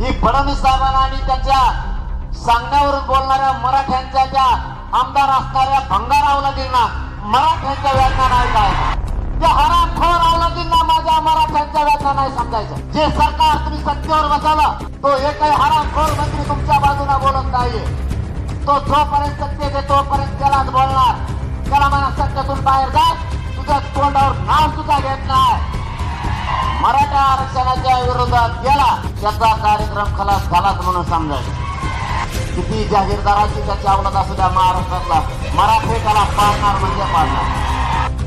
ही फडणवीस साहेबांना आणि त्याच्या सांगण्यावरून बोलणाऱ्या मराठ्यांच्या त्या आमदार असणाऱ्या भंगार मराठ्यांच्या व्याख्या नाही काय? त्या हरामखोर अवलादींना माझ्या मराठ्यांच्या व्याख्या नाही समजायचं जे सरकार तुम्ही सत्तेवर बसवलं तो एकही हरामखोर मंत्री तुमच्या बाजूला बोलत नाहीये. तो जोपर्यंत सत्तेत आहे तोपर्यंत त्यालाच बोलणार. त्याला मला सत्तेतून बाहेर जा. तुझ्या तोंडावर नाव सुद्धा घेत नाही. मराठा आरक्षणाच्या विरोधात गेला त्याचा कार्यक्रम खलास झालाच म्हणून समजायचं. किती जाहीरदाराची त्याची आवडत असू द्या महाराष्ट्रातला. मराठी त्याला पाळणार म्हणजे पाडणार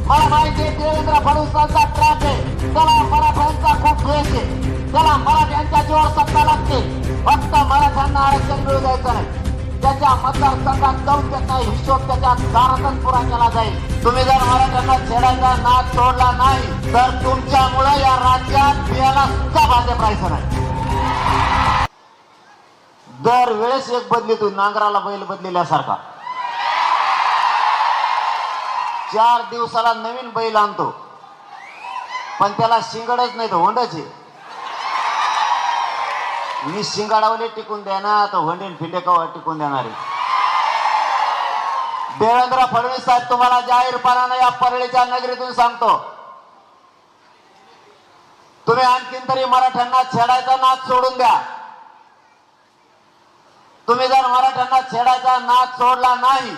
मला माहिती आहे देवेंद्र फडणवीसांचा त्रास आहे. त्याला मराठ्यांचा खूप द्वेष आहे. त्याला मराठ्यांच्या जीवावर सत्ता लागते. फक्त मराठ्यांना आरक्षण मिळू द्यायचं नाही. त्याच्या मतदारसंघात जाऊन त्याचा हिशोब त्याच्या दारातच पुरा केला जाईल. तुम्ही जर मराठ्यांना छेडायचा नाद सोडला नाही तर तुमच्यामुळे या राज्यात बियाला सुद्धा भाजप राहायचं नाही. दर वेळेस एक बदली तू नांगराला बैल बदलेल्यासारखा. चार दिवसाला नवीन बैल आणतो. पण त्याला शिंगडच नाही तर होंडच आहे. मी शिंगाडावले टिकून देणार तर होंडेन फिंडेकावर टिकून देणार आहे? देवेंद्र फडणवीस साहेब तुम्हाला जाहीरपणानं या परळीच्या नगरीतून सांगतो. तुम्ही आणखीन तरी मराठ्यांना छेडायचा नाच सोडून द्या. तुम्ही जर मराठ्यांना छेडायचा नाच सोडला नाही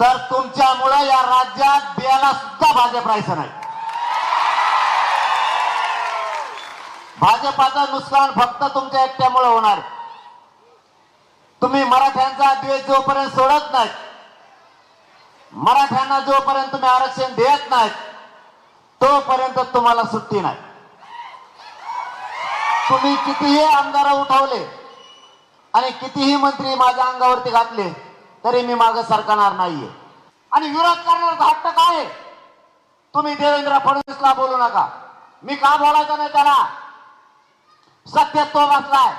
तर तुमच्यामुळे या राज्यात बियाला सुद्धा भाजप राहायचं नाही. भाजपाचं नुकसान फक्त तुमच्या एकट्यामुळे होणार. तुम्ही मराठ्यांचा द्वेष जोपर्यंत सोडत नाहीत मराठ्यांना जोपर्यंत तुम्ही आरक्षण देत नाहीत तोपर्यंत तुम्हाला सुट्टी नाही. तुम्ही कितीही आमदार उठवले आणि कितीही मंत्री माझ्या अंगावरती घातले तरी मी मागे सरकणार नाहीये. आणि विरोध करण्याचा हट्ट काय आहे? तुम्ही देवेंद्र फडणवीसला बोलू नका. मी का बोलायचं नाही त्याला? सत्य तो बसलाय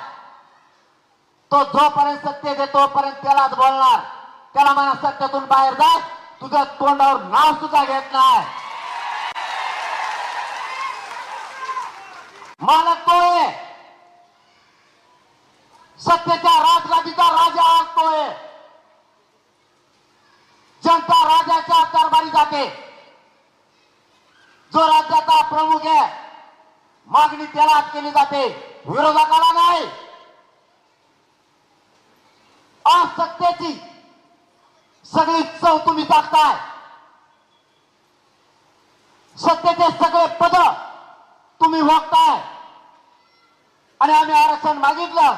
तो जोपर्यंत सत्य देतो तोपर्यंत त्यालाच बोलणार. त्याला म्हणा सत्यातून बाहेर जाय तुझ्या तोंडावर नाव सुद्धा घेत नाही. मालक तो आहे. सत्याच्या राजगादीचा राजा आज तो आहे. जनता राजाच्या दरबारी जाते. जो राज्याचा प्रमुख आहे मागणी त्याला केली जाते. विरोधकाला नाही. आज सत्तेची सगळी चव तुम्ही टाकताय. सत्तेचे सगळे पद तुम्ही भोगताय. आणि आम्ही आरक्षण मागितलं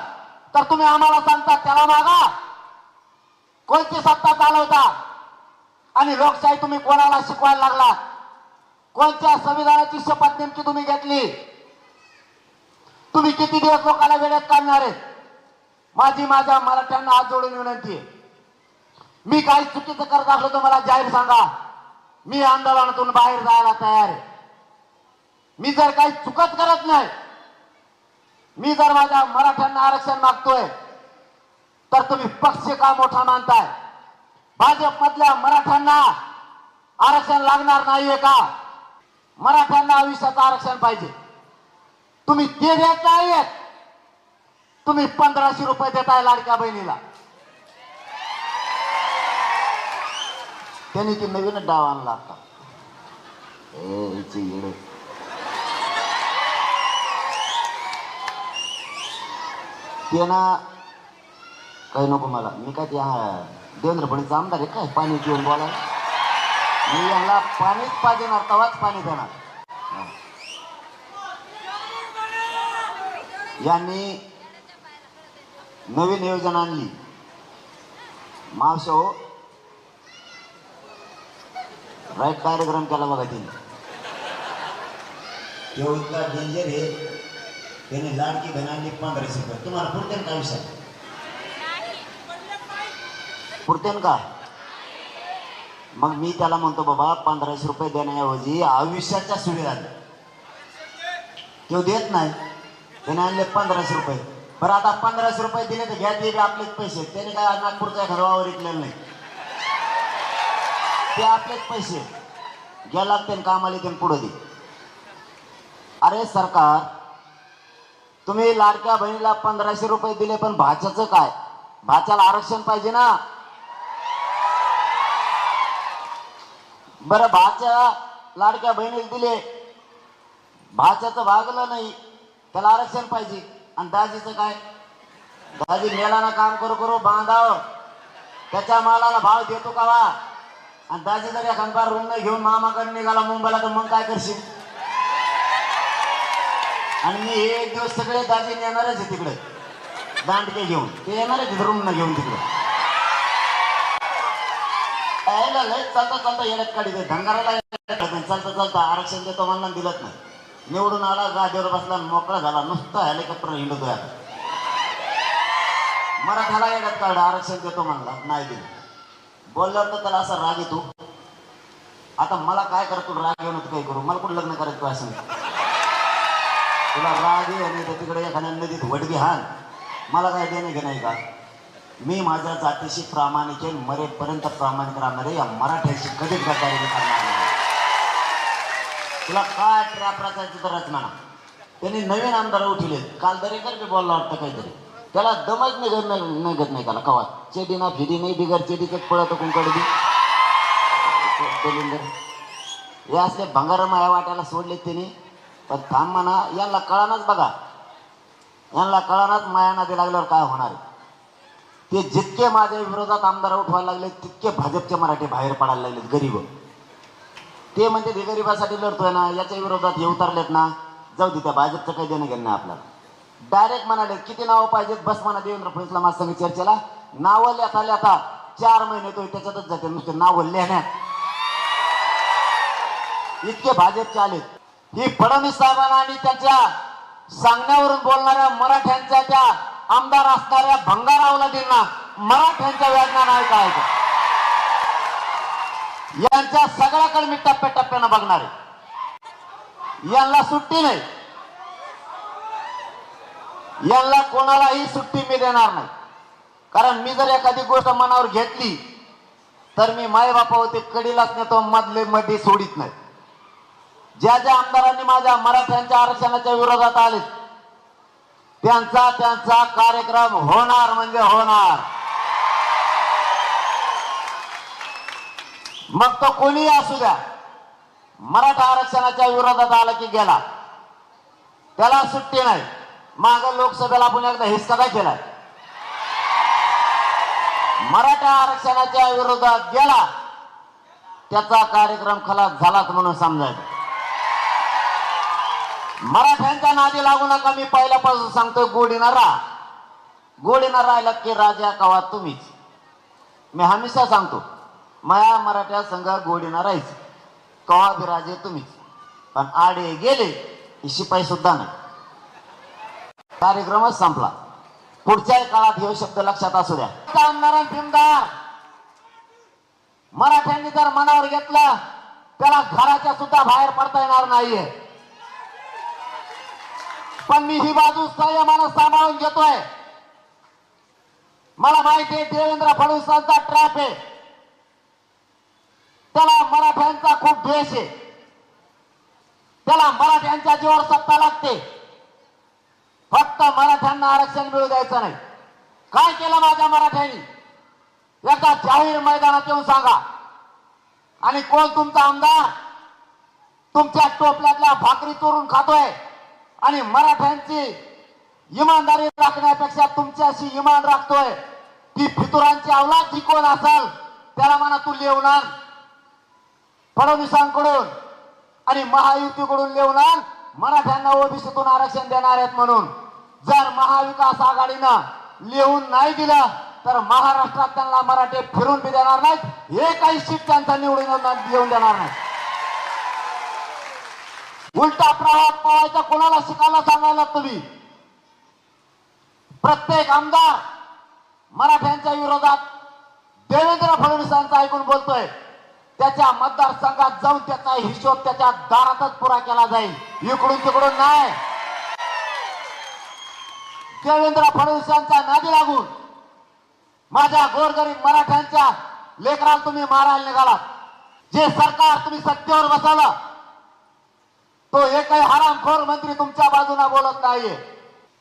तर तुम्ही आम्हाला सांगता त्याला मागा. कोणती सत्ता चालवता? आणि लोकशाही तुम्ही कोणाला शिकवायला लागला? कोणत्या संविधानाची शपथ नेमकी तुम्ही घेतली? तुम्ही किती दिवस लोकांना वेळेत काढणार आहेत? माझी माझ्या मराठ्यांना हात जोडून विनंती आहे. मी काही चुकीचं करत असलो तर मला जाहीर सांगा. मी आंदोलनातून बाहेर जायला तयार आहे. मी जर काही चुकत करत नाही मी जर माझ्या मराठ्यांना आरक्षण मागतोय तर तुम्ही पक्ष का मोठा मानताय? भाजपमधल्या मराठ्यांना आरक्षण लागणार नाहीये का? मराठ्यांना आयुष्याचं आरक्षण पाहिजे. तुम्ही ते देत नाहीयेत तुम्ही पंधराशे रुपये देताय लाडक्या बहिणीला. त्यांनी ती नवीनच डाव आणला आता. ए, हिचे येडे. ते ना काही नको मला. मी काय त्या देवेंद्र फडणवीस आमदार आहे काय? पाणी पिऊन बोला मी यांना पाणीच पाजणार तवाच पाणी देणार हा. यांनी नवीन योजना आणली मावशो राईट कार्यक्रम केला बघा तिने. इतका डेंजर आहे त्याने लाडकी आणली पंधराशे रुपये तुम्हाला पुरतेन का विषय? पुरतेन का? मग मी त्याला म्हणतो बाबा पंधराशे रुपये देण्याऐवजी आयुष्याच्या सुविधा. तो देत नाही. त्याने आणले पंधराशे रुपये. बरं आता पंधराशे रुपये दिले तर घ्या ते आपलेच पैसे. त्याने काय नागपूरच्या घरवावर विकलेलं नाही. ते आपलेच पैसे. घ्या लागते कामाला ते पुढे दे. अरे सरकार तुम्ही लाडक्या बहिणीला पंधराशे रुपये दिले पण भाच्याचं काय? भाच्याला आरक्षण पाहिजे ना? बरं भाच्या लाडक्या बहिणीला दिले. भाच्याचं भागलं नाही. त्याला आरक्षण पाहिजे. आणि दाजीचं काय? दाजी मेलाना काम करू करू बांधाव. त्याच्या मालाला भाव देतो का वा? आणि दाजी जर एखादा रूम घेऊन मामाकडे निघाला मुंबईला तर मग काय करशील? आणि मी हे एक दिवस सगळे दाजी येणारच आहे तिकडे. दांडके घेऊन. ते येणारच आहे रूम घेऊन तिकडे. लय चालता चालता येण्यात काढी दे धंगाराला चालता चालता आरक्षण देतो म्हणला दिलत नाही. निवडून आला गादीवर बसला मोकळा झाला नुसता हेलिकॉप्टर हिंडतोय आता मराठाला येण्यात काढ आरक्षण देतो म्हणला नाही दिलं बोलल्यावर तर त्याला असा राग येतो. आता मला काय करतो राग येऊन तू काय करू? मला कुठं लग्न करायचं असं? तुला राग ये आणि तिकडे एखाद्या नदीत वडगी हान. मला काय देणं घेणं आहे का? मी माझ्या जातीशी प्रामाणिक आहे मरेपर्यंत प्रामाणिक राहणार आहे. या मराठ्याशी कधीच गद्दारी करणार. तुला काय ट्रॅप प्रकारची तर रचना त्यांनी नवीन आमदार उठले. काल दरेकर बी बोलला वाटतं काहीतरी. त्याला दमच निघत नाही निघत नाही त्याला. कवा? चेडी ना फिडी नाही बिगर चेडीच पळत कुंकड बी. दलिंदर. हे असले भंगार माया वाट्याला सोडले त्यांनी. पण थांब म्हणा यांना कळानाच बघा. यांना कळानाच माया नादी लागल्यावर काय होणार ते जितके माझ्या विरोधात आमदार उठवायला लागले तितके भाजपचे मराठी बाहेर पडायला लागलेत गरीब. ते म्हणते ते गरिबासाठी लढतोय ना याच्या विरोधात हे उतरलेत ना जाऊ दे त्या भाजपचं काही देणं घेणं नाही आपल्याला. डायरेक्ट म्हणाले किती नावं पाहिजेत? बस म्हणा देवेंद्र फडणवीसला माझ्या संग चर्चेला. नावं लिहता लिहता चार महिने तो त्याच्यातच जाते नुसते नावं लिहिण्यात इतके भाजपचे आलेत ही फडणवीस साहेबांना आणि त्याच्या सांगण्यावरून बोलणाऱ्या मराठ्यांच्या त्या आमदार असणाऱ्या भंगारावलादींना मराठ्यांच्या वेदना नाही काय यांच्या सगळ्याकडे मी टप्प्याटप्प्यानं बघणार आहे. यांना सुट्टी नाही. यांना कोणालाही सुट्टी मी देणार नाही. कारण मी जर एखादी गोष्ट मनावर घेतली तर मी माय होते कडीलाच नेतो मधले मध्ये सोडित नाही. ज्या ज्या आमदारांनी माझ्या मराठ्यांच्या आरक्षणाच्या विरोधात आले त्यांचा त्यांचा कार्यक्रम होणार म्हणजे होणार. मग तो कोणीही असू द्या. मराठा आरक्षणाच्या विरोधात आला की गेला. त्याला सुट्टी नाही. माग लोकसभेला आपण एकदा हिस्सा काय केलाय. मराठा आरक्षणाच्या विरोधात गेला. त्याचा कार्यक्रम खलास झालाच म्हणून समजायचं. मराठ्यांच्या नादी लागू नका मी पहिल्यापासून सांगतोय गोडीनं राहा. गोडीनं राहिला की राजा कवा तुम्हीच. मी हमेशा सांगतो माया मराठ्या संघात गोडीना राहायचं. कवा बिराजे तुम्हीच पण आडे गेले की शिपाई सुद्धा नाही. कार्यक्रमच संपला. पुढच्याही काळात हे शब्द लक्षात असू द्या. आमदार मराठ्यांनी जर मनावर घेतलं त्याला घराच्या सुद्धा बाहेर पडता येणार नाहीये. पण मी ही बाजू संयमानं सांभाळून घेतोय. मला माहिती आहे देवेंद्र फडणवीसांचा ट्रॅप आहे. त्याला मराठ्यांचा खूप द्वेष आहे. त्याला मराठ्यांच्या जीवावर सत्ता लागते. फक्त मराठ्यांना आरक्षण मिळू द्यायचं नाही. काय केलं माझ्या मराठ्यांनी? याचा जाहीर मैदानात येऊन सांगा. आणि कोण तुमचा आमदार? तुमच्या टोपल्यातल्या भाकरी चोरून खातोय. आणि मराठ्यांची इमानदारी राखण्यापेक्षा तुमच्याशी इमान राखतोय. ती फितुरांची अवलाद जी कोण असेल त्याला म्हणा तू लिहणार फडणवीसांकडून आणि महायुतीकडून लिहून आण. मराठ्यांना ओबीसीतून आरक्षण देणार आहेत म्हणून. जर महाविकास आघाडीनं लिहून नाही दिलं तर महाराष्ट्रात त्यांना मराठे फिरून बी देणार नाहीत. हे काही सीट त्यांचा निवडून येऊन देणार नाही उलटा प्रवाह पवायचा कोणाला शिकायला सांगायला तुम्ही? प्रत्येक आमदार मराठ्यांच्या विरोधात देवेंद्र फडणवीसांचा ऐकून बोलतोय. त्याच्या मतदारसंघात जाऊन त्याचा हिशोब त्याच्या दारातच पुरा केला जाईल. इकडून तिकडून नाही. देवेंद्र फडणवीसांचा नादी लागून माझ्या गोरगरीब मराठ्यांच्या लेकराला तुम्ही मारायला निघालात. जे सरकार तुम्ही सत्तेवर बसवलं तो एकही हरामखोर मंत्री तुमच्या बाजूला बोलत नाहीये.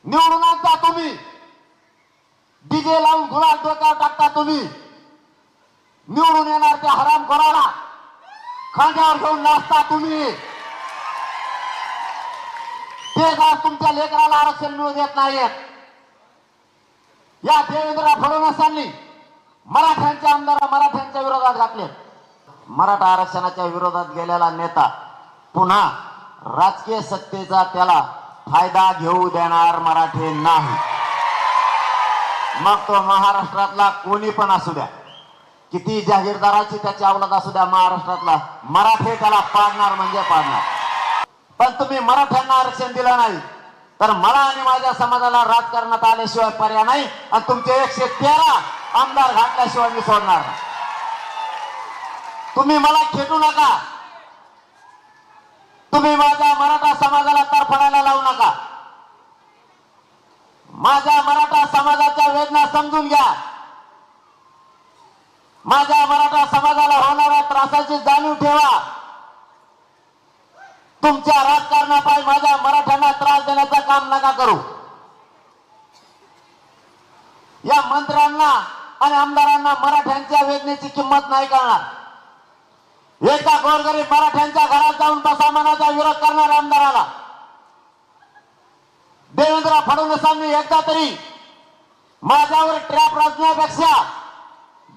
निवडून आणता तुम्ही. डीजे लावून गुलाल डोक्यावर टाकता तुम्ही. निवडून येणार त्या हराम कोणाला? खांद्यावर घेऊन नाचता तुम्ही. ते जर तुमच्या लेकराला आरक्षण मिळू देत नाहीत. या देवेंद्र फडणवीसांनी मराठ्यांच्या आमदारा मराठ्यांच्या विरोधात घातले. मराठा आरक्षणाच्या विरोधात गेलेला नेता पुन्हा राजकीय सत्तेचा त्याला फायदा घेऊ देणार मराठी नाही. मग तो महाराष्ट्रातला कोणी पण असू द्या. किती जागीरदाराची त्याची अवलाद असू द्या महाराष्ट्रातला मराठे त्याला पाडणार म्हणजे पाडणार. पण तुम्ही मराठ्यांना आरक्षण दिलं नाही तर मला आणि माझ्या समाजाला राजकारणात आल्याशिवाय पर्याय नाही आणि तुमचे एकशे तेरा आमदार घातल्याशिवाय मी सोडणार तुम्ही मला खेटू नका. तुम्ही माझ्या मराठा समाजाला तरफडायला लावू नका. माझ्या मराठा समाजाच्या वेदना समजून घ्या. माझ्या मराठा समाजाला होणाऱ्या त्रासाची जाणीव ठेवा. तुमच्या राजकारणापायी माझ्या मराठ्यांना त्रास देण्याचं काम नका करू. या मंत्र्यांना आणि आमदारांना मराठ्यांच्या वेदनेची किंमत नाही कळणार. एका गोरगरीब मराठ्यांच्या घरात जाऊन बसा मनाचा विरोध करणाऱ्या आमदाराला. देवेंद्र फडणवीसांनी एकदा तरी माझ्यावर ट्रॅप रचण्यापेक्षा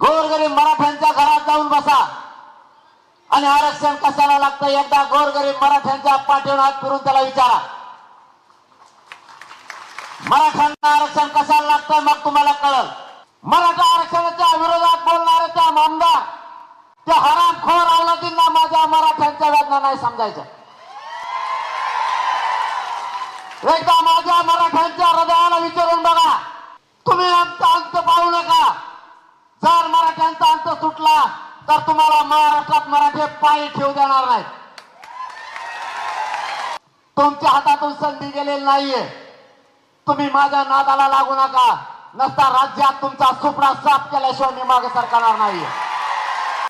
गोरगरीब मराठ्यांच्या घरात जाऊन बसा. आणि आरक्षण कशाला लागतं? एकदा गोरगरीब मराठ्यांच्या पाठीवर हात फिरून त्याला विचारा. मराठ्यांना आरक्षण कशाला लागतं? मग तुम्हाला कळल. मराठा आरक्षणाच्या विरोधात बोलणारे त्या आमदार त्या हरामखोर अवलतींना माझ्या मराठ्यांच्या वेदना नाही समजायच्या. एकदा माझ्या मराठ्यांच्या हृदयाला विचारून बघा. तुम्ही आमचा अंत पाहू नका. जर मराठ्यांचा अंत सुटला तर तुम्हाला महाराष्ट्रात मराठी पायी ठेवू देणार नाही तुमच्या हातातून संधी गेलेली नाहीये. तुम्ही माझ्या नादाला लागू नका. नसता राज्यात तुमचा सुपडा साफ केल्याशिवाय मी मागे सरकारणार नाहीये.